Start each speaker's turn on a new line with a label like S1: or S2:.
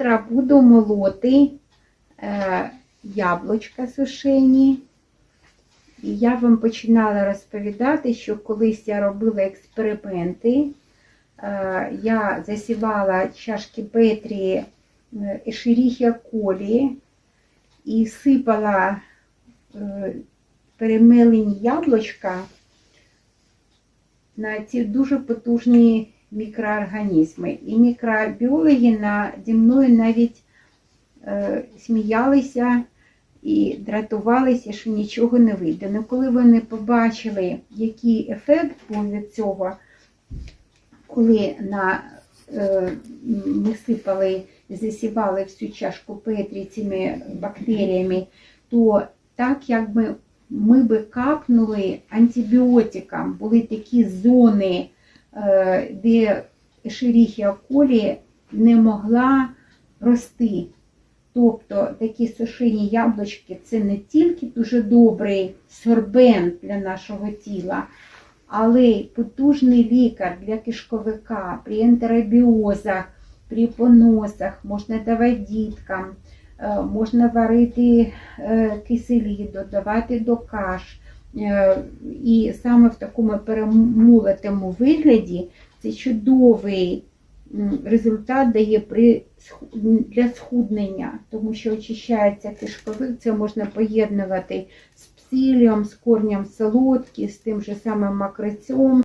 S1: Завтра буду молоти е, яблучка сушені. І я вам починала розповідати, що колись я робила експерименти. Е, я засівала чашки Петрі е, Ешеріхія колі і сипала е, перемелені яблучка на ці дуже потужні мікроорганізми. І мікробіологи наді мною навіть е, сміялися і дратувалися, що нічого не вийде. Ну, коли вони побачили, який ефект був від цього, коли на, е, ми сипали, засівали всю чашку Петрі цими бактеріями, то так якби ми би капнули антибіотиком, були такі зони, де Ешеріхія колі не могла рости. Тобто такі сушені яблучки це не тільки дуже добрий сорбент для нашого тіла, але й потужний лікар для кишковика при ентеробіозах, при поносах, можна давати діткам, е, можна варити е, киселі, додавати до каш. Е, І саме в такому перемолотому вигляді це чудовий результат дає при для схуднення, тому що очищається кишковик, це можна поєднувати з псиліом, з корнем солодкі, з тим же самим макрицем.